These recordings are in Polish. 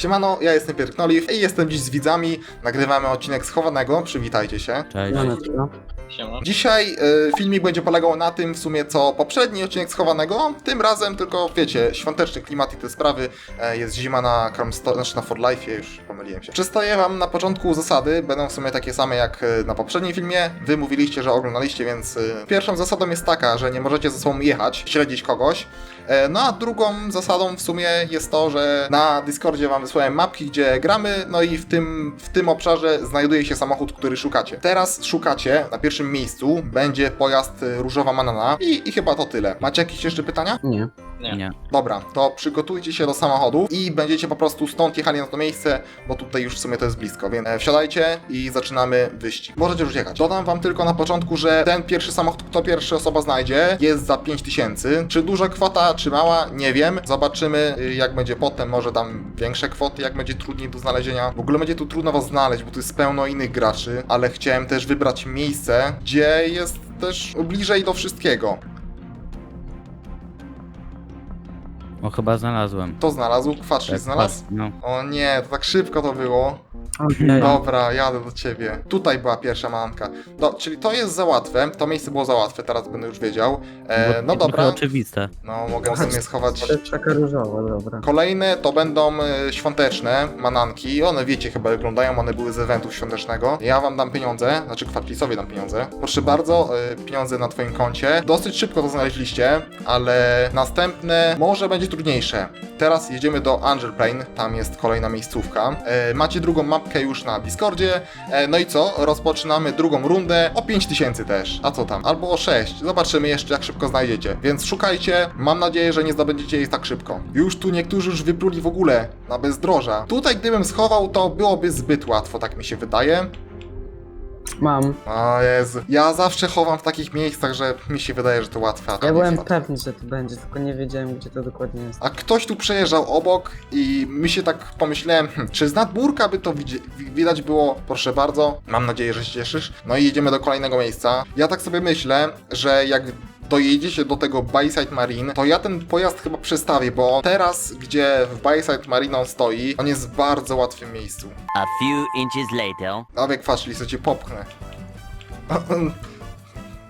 Siemano, ja jestem Pierre Knoliw i jestem dziś z widzami. Nagrywamy odcinek schowanego, przywitajcie się. Cześć. Maneczko. Siema. Dzisiaj y, filmik będzie polegał na tym w sumie co poprzedni odcinek schowanego, tym razem tylko wiecie, świąteczny klimat i te sprawy, e, jest zima na Carmsto- znaczy na For Life, już pomyliłem się. Przedstawię wam na początku zasady, będą w sumie takie same jak e, na poprzednim filmie, wy mówiliście, że oglądaliście, więc y, pierwszą zasadą jest taka, że nie możecie ze sobą jechać, śledzić kogoś, E, No a drugą zasadą w sumie jest to, że na Discordzie wam wysłałem mapki, gdzie gramy, no i w tym, w tym obszarze znajduje się samochód, który szukacie. Teraz szukacie, na pierwszym miejscu będzie pojazd y, różowa manana i, i chyba to tyle. Macie jakieś jeszcze pytania? Nie. Nie. Nie. Dobra, to przygotujcie się do samochodu i będziecie po prostu stąd jechali na to miejsce, bo tutaj już w sumie to jest blisko, więc e, wsiadajcie i zaczynamy wyścig. Możecie już jechać. Dodam wam tylko na początku, że ten pierwszy samochód, kto pierwszy osoba znajdzie, jest za 5000. Czy duża kwota, czy mała, nie wiem. Zobaczymy y, jak będzie potem, może tam większe kwoty, jak będzie trudniej do znalezienia. W ogóle będzie tu trudno was znaleźć, bo tu jest pełno innych graczy, ale chciałem też wybrać miejsce, gdzie jest też bliżej do wszystkiego. O, chyba znalazłem. To znalazł, Kwaczli Tak, znalazł? patrz, No. O nie, to tak szybko to było. Okej. Dobra, jadę do ciebie. Tutaj była pierwsza manka. No, czyli to jest za łatwe. To miejsce było za łatwe, teraz będę już wiedział. E, Bo no to dobra. oczywiste. No, mogę sobie schować. Czeka różowa, dobra. Kolejne to będą e, świąteczne mananki. One wiecie, chyba wyglądają, one były z eventu świątecznego. Ja wam dam pieniądze, znaczy kwaplisowi dam pieniądze. Proszę bardzo, e, pieniądze na twoim koncie. Dosyć szybko to znaleźliście, ale następne może będzie trudniejsze. Teraz jedziemy do Angel Plane, tam jest kolejna miejscówka. E, macie drugą mapkę już na Discordzie. E, no i co? Rozpoczynamy drugą rundę o 5000 też. A co tam? Albo o 6. Zobaczymy jeszcze, jak szybko znajdziecie. Więc szukajcie. Mam nadzieję, że nie zdobędziecie jej tak szybko. Już tu niektórzy już wypluli w ogóle na bezdroża. Tutaj, gdybym schował, to byłoby zbyt łatwo, tak mi się wydaje. Mam. O Jezu. Ja zawsze chowam w takich miejscach, że mi się wydaje, że to łatwe. a to Ja nie byłem jest łatwe. pewny, że to będzie, tylko nie wiedziałem, gdzie to dokładnie jest. A ktoś tu przejeżdżał obok i mi się tak pomyślałem, hm, czy z nadmórka by to widzi- wi- widać było? Proszę bardzo, mam nadzieję, że się cieszysz. No i jedziemy do kolejnego miejsca. Ja tak sobie myślę, że jak dojedziecie do tego Byside Marine, to ja ten pojazd chyba przestawię, bo teraz, gdzie w Byside Marine on stoi, on jest w bardzo łatwym miejscu. A few inches later. Dawaj kwaczli, co cię popchnę.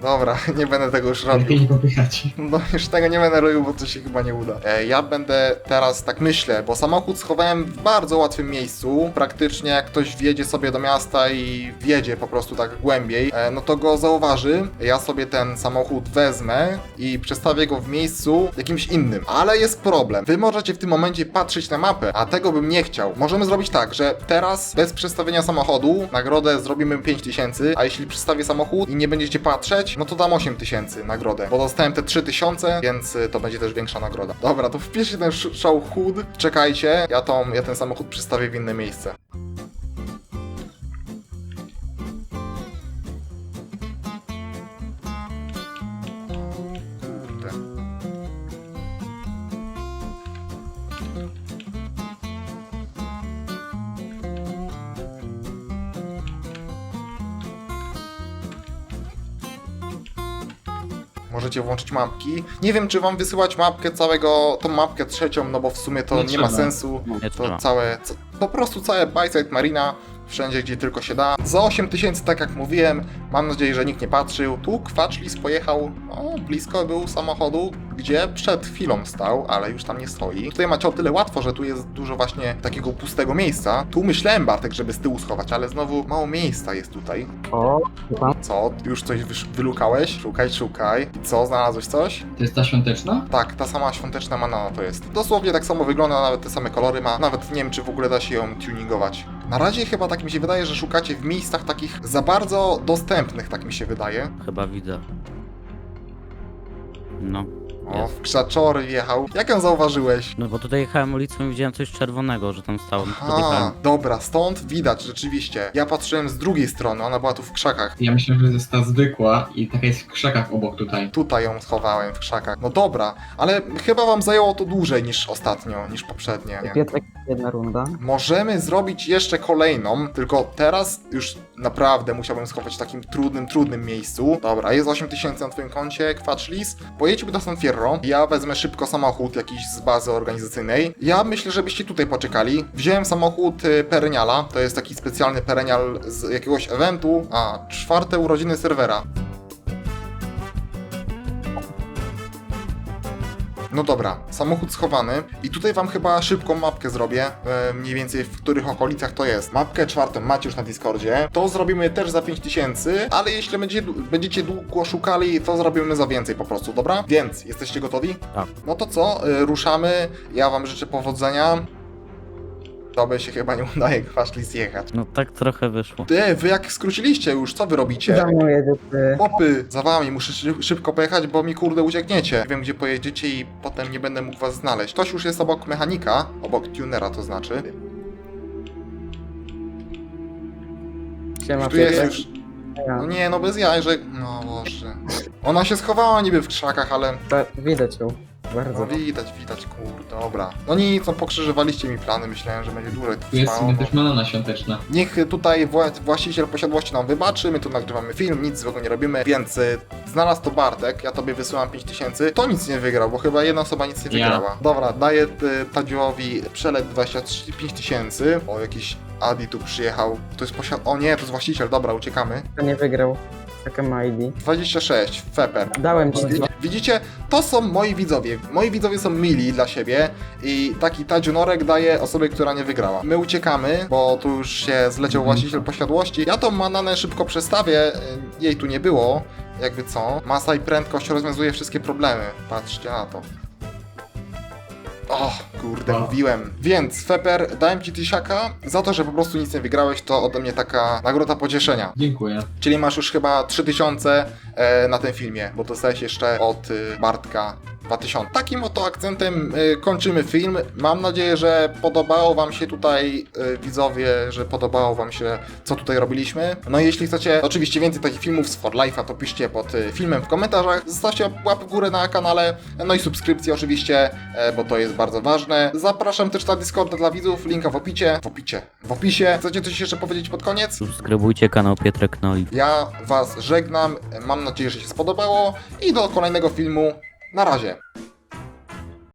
Dobra, nie będę tego już robił. Lepiej nie popychać. No już tego nie będę robił, bo to się chyba nie uda. E, ja będę teraz tak myślę, bo samochód schowałem w bardzo łatwym miejscu. Praktycznie jak ktoś wjedzie sobie do miasta i wjedzie po prostu tak głębiej, e, no to go zauważy. Ja sobie ten samochód wezmę i przestawię go w miejscu jakimś innym. Ale jest problem. Wy możecie w tym momencie patrzeć na mapę, a tego bym nie chciał. Możemy zrobić tak, że teraz bez przestawienia samochodu nagrodę zrobimy 5000, a jeśli przestawię samochód i nie będziecie patrzeć, no to dam 8000 nagrodę, bo dostałem te 3000, więc y, to będzie też większa nagroda. Dobra, to wpiszcie ten sz- samochód, czekajcie, ja, tą, ja ten samochód przestawię w inne miejsce. Możecie włączyć mapki. Nie wiem, czy wam wysyłać mapkę całego, tą mapkę trzecią, no bo w sumie to nie, Nie ma sensu. Nie To trzeba. całe, co, po prostu całe Byside Marina, wszędzie gdzie tylko się da. Za 8000, tak jak mówiłem, mam nadzieję, że nikt nie patrzył. Tu Kwaczlis pojechał, o, blisko był samochodu, gdzie przed chwilą stał, ale już tam nie stoi. Tutaj macie o tyle łatwo, że tu jest dużo właśnie takiego pustego miejsca. Tu myślałem, Bartek, żeby z tyłu schować, ale znowu mało miejsca jest tutaj. O, pan. Co? Już coś wysz- wylukałeś? Szukaj, szukaj. I co? Znalazłeś coś? To jest ta świąteczna? Tak, ta sama świąteczna manana to jest. Dosłownie tak samo wygląda, nawet te same kolory ma. Nawet nie wiem, czy w ogóle da się ją tuningować. Na razie chyba tak mi się wydaje, że szukacie w miejscach takich za bardzo dostępnych, tak mi się wydaje. Chyba widzę. No. O, Jest. w krzaczory wjechał. Jak ją zauważyłeś? No bo tutaj jechałem ulicą i widziałem coś czerwonego, że tam stało. To A, podjechałem. dobra, stąd widać rzeczywiście. Ja patrzyłem z drugiej strony, ona była tu w krzakach. Ja myślałem, że jest ta zwykła i taka jest w krzakach obok tutaj. Tutaj ją schowałem w krzakach. No dobra, ale chyba wam zajęło to dłużej niż ostatnio, niż poprzednie. Piotrek, jedna runda. Możemy zrobić jeszcze kolejną, tylko teraz już naprawdę musiałbym schować w takim trudnym, trudnym miejscu. Dobra, jest 8000 na twoim koncie, Kwatchlis. Pojedźmy do San Fierro. Ja wezmę szybko samochód jakiś z bazy organizacyjnej. Ja myślę, żebyście tutaj poczekali. Wziąłem samochód y, Pereniala, to jest taki specjalny Perenial z jakiegoś eventu, a czwarte urodziny serwera. No dobra, samochód schowany i tutaj wam chyba szybką mapkę zrobię, e, mniej więcej w których okolicach to jest. Mapkę czwartą macie już na Discordzie, to zrobimy też za 5000, ale jeśli będzie, będziecie długo szukali, to zrobimy za więcej po prostu, dobra? Więc, jesteście gotowi? Tak. No to co, e, ruszamy, ja wam życzę powodzenia. Tobie się chyba nie udaje kwaszli zjechać. No tak trochę wyszło. Ty, wy jak skróciliście już, co wy robicie? Za mną jedzie ty. Chłopy, za wami, muszę szy- szybko pojechać, bo mi kurde uciekniecie. Nie wiem gdzie pojedziecie i potem nie będę mógł was znaleźć. Ktoś już jest obok mechanika, obok tunera to znaczy. Siema, Tu jest Piotrek. już. No nie, no bez jaj, że... No boże. Ona się schowała niby w krzakach, ale... Ta- Widać ją. Bardzo. No widać, widać, kurde, dobra. No nic, no pokrzyżowaliście mi plany, myślałem, że będzie dłużej Tu jest trwało. sobie też banana świąteczna. Niech tutaj wła- właściciel posiadłości nam wybaczy, my tu nagrywamy film, nic złego nie robimy, więc y, znalazł to Bartek, ja tobie wysyłam 5000, to nic nie wygrał, bo chyba jedna osoba nic nie Ja. wygrała. Dobra, daję y, Tadziowi przelet 25 tysięcy, o jakiś Adi tu przyjechał, to jest posiad... o nie, to jest właściciel, dobra, uciekamy. To nie wygrał. Ma ID. 26, Feper. Dałem ci dwa. Widzicie, to są moi widzowie. Moi widzowie są mili dla siebie i taki Tadziu Norek daje osobie, która nie wygrała. My uciekamy, bo tu już się zleciał Mhm. właściciel posiadłości. Ja tą mananę szybko przestawię, jej tu nie było, jakby co. Masa i prędkość rozwiązuje wszystkie problemy. Patrzcie na to. O, kurde, Wow. mówiłem. Więc, Feper, dałem ci tysiaka za to, że po prostu nic nie wygrałeś, to ode mnie taka nagroda pocieszenia. Dziękuję. Czyli masz już chyba 3000 e, na tym filmie, bo dostałeś jeszcze od y, Bartka 2000. Takim oto akcentem y, kończymy film. Mam nadzieję, że podobało Wam się tutaj, y, widzowie, że podobało Wam się, co tutaj robiliśmy. No i jeśli chcecie oczywiście więcej takich filmów z For Life'a, to piszcie pod y, filmem w komentarzach. Zostawcie łapę w górę na kanale, no i subskrypcję oczywiście, e, bo to jest bardzo ważne. Zapraszam też na Discorda dla widzów, linka w opisie. W opisie. W opisie. Chcecie coś jeszcze powiedzieć pod koniec? Subskrybujcie kanał Pietrek Noli. Ja Was żegnam. Mam nadzieję, że się spodobało i do kolejnego filmu. Na razie.